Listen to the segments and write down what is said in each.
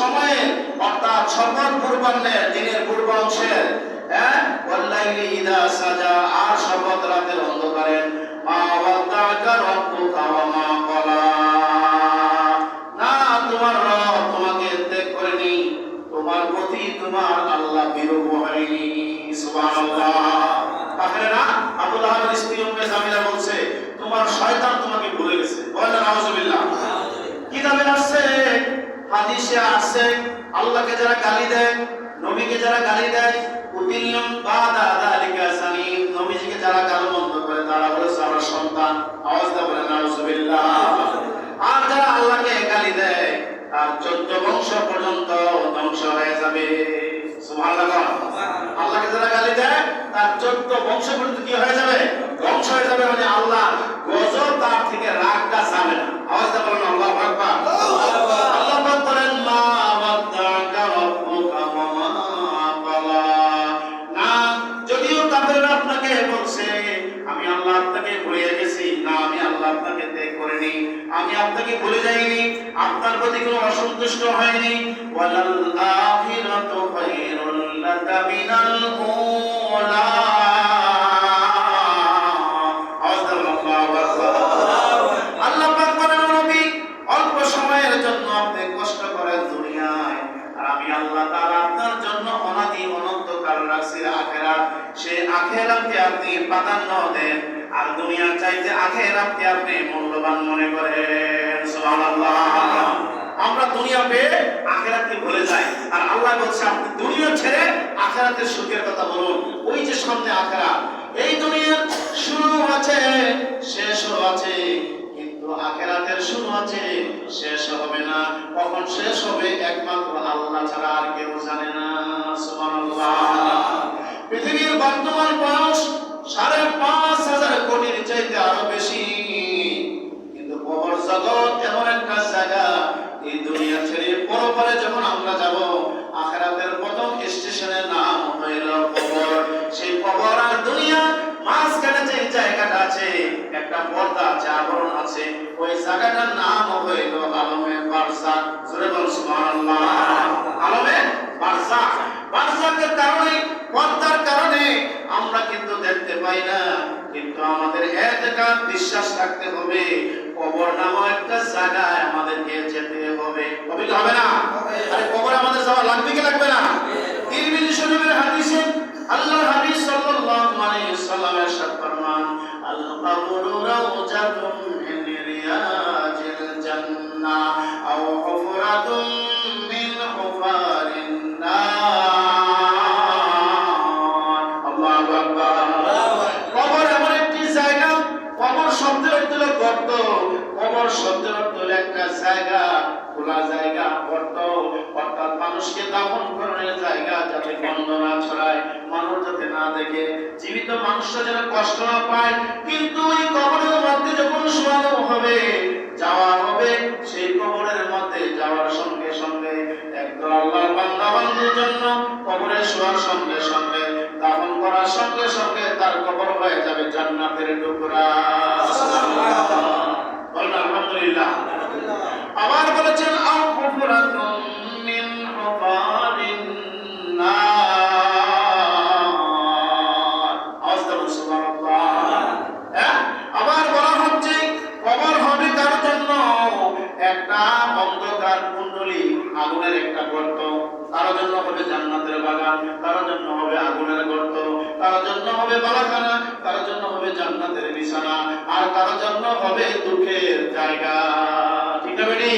সময়ে, অর্থাৎ সকল পূর্বাহ্নের দিনের পূর্বাংশের হ্যাঁ? ওয়াল্লাইলি ইদা সাজা, আর শপথ রাতের অন্ধকারে। মা ওয়াদ্দাকা রব্বুকা ওয়া মা হাদিসে আসছে আল্লাহকে যারা গালি দেয়, নবীকে যারা গালি দেয় উতিল্লুম বাদা যালিকা সানিম। নবীজিকে যারা গালো মন্দ করে, তারা হলো সারা সন্তান। আওয়াজ দা বলেন, নাউজুবিল্লাহ। আর যারা আল্লাহকে গালি দেয়, তার চোদ্দ বংশ পর্যন্ত ধ্বংস হয়ে যাবে। আল্লাহকে যারা গালি দেয়, তার চোদ্দ বংশ পর্যন্ত কি হয়ে যাবে? ধ্বংস হয়ে যাবে মানে আল্লাহ গজব তার থেকে রাগটা যাবে না। আওয়াজ দা বলেন আল্লাহু আকবার। আপনাকে ত্যাগ করিনি। আমি আপনাকে ভুলে যাইনি। আপনার প্রতি কোনো অসন্তুষ্ট হয়নি। ওয়ালাল আখিরাতু খায়রুল লাকা মিনাল উলা। সেই আখেরাতকে আপনি প্রাধান্য দেন। আর দুনিয়ার চাইতে আখেরাতকে আপনি মূল্যবান মনে করেন? সুবহানাল্লাহ। আমরা দুনিয়া পেয়ে আখেরাতকে ভুলে যাই। আর আল্লাহ বলছে, আপনি দুনিয়া ছেড়ে আখেরাতের সুখের কথা বলুন। ওই যে সামনে আখেরাত। এই দুনিয়ার শুরু আছে, শেষও আছে। কিন্তু আখেরাতের শুরু আছে শেষ হবে না। কখন শেষ হবে, একমাত্র আল্লাহ ছাড়া আর কেউ জানে না। সুবহানাল্লাহ। পৃথিবীর বর্তমান বয়স সাড়ে পাঁচ হাজার একটা পর্দা আছে আবরণ আছে। ওই জায়গাটার নাম হইল আলমে বারসাক জোরে বল সুবহানাল্লাহ। আলমে বারসাকের কারণে পর্দার কারণে আমরা কিন্তু দেখতে পাই না। কিন্তু আমাদের এতেকাদ বিশ্বাস রাখতে হবে। কবর নামক একটা জায়গায় আমাদেরকে যেতে হবে। হবে কি হবে না? আরে কবরে আমাদের যাওয়া লাগবে কি লাগবে না? জায়গা, খোলা জায়গা, গর্ত, অর্থাৎ মানুষকে দাফন করার জায়গা যাতে গন্ধ না ছড়ায়, মানুষ যাতে না দেখে। জীবিত মানুষরা যেন কষ্ট না পায়, কিন্তু ওই কবরের মধ্যে যখন জন্য হবে আগুনের গর্ত, তার জন্য হবে বালাখানা, তার জন্য হবে জান্নাতের বিছানা, আর তার জন্য হবে দুঃখের জায়গা। ঠিক না বেটি?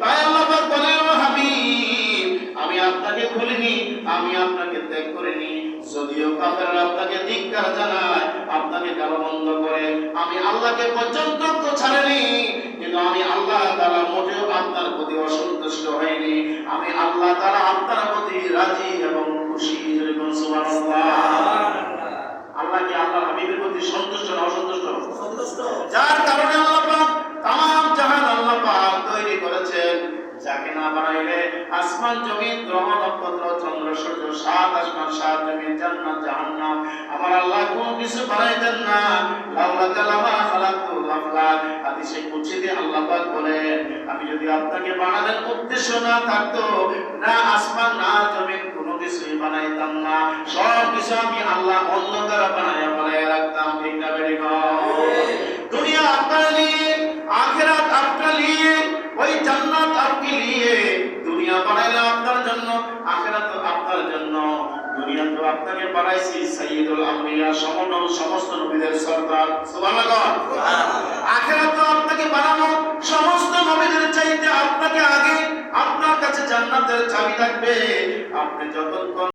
তাই আল্লাহ বলেন হাবিব, আমি আপনাকে ভুলিনি আমি আপনাকে ত্যাগ করিনি। যদিও কাফেররা আপনাকে ধিক্কার জানায়, আপনাকে গালমন্দ করে, আমি আল্লাহকে পর্যন্ত তো ছাড়েনি, কিন্তু আমি আল্লাহ তারা মোটেও আপনার প্রতি অসন্তুষ্ট হয়নি আমি আল্লাহ তারা আপনার প্রতি রাজি এবং খুশি যেরকম সুবহানাল্লাহ আল্লাহ কি আল্লাহ হাবিবের প্রতি সন্তুষ্ট না অসন্তুষ্ট? সন্তুষ্ট। যার কারণে আসমান জমিন, গ্রহ নক্ষত্র, চন্দ্র, সূর্য, সাত আসমান, সাত জমিন, জান্নাত, জাহান্নাম। আমার আল্লাহ কোন কিছু বানাইতেন না। লাউলা কালামা খালাকতু লাফলা আল্লাহ পাক বলেন, আমি যদি আপনাকে বানানোর উদ্দেশ্য না থাকতো, না আসমান, না জমিন, কোনো কিছুই বানাইতাম না। সব কিছু আমি আল্লাহ অন্ধকার বানাইয়া বানাইয়া রাখতাম। ঠিক না দুনিয়া আপনার দুনিয়া বানাইলে আপনার জন্য আখিরাত আপনার জন্য দুনিয়া তো আপনাকে বানাইছি সাইয়্যিদুল আম্বিয়া সমন সমস্ত নবীদের সরদার সুবহানাল্লাহ। আখিরাত তো আপনাকে বানানো সমস্ত নবীদের চাইতে আপনাকে আগে আপনার কাছে জান্নাতের চাবি থাকবে। আপনি যতক্ষণ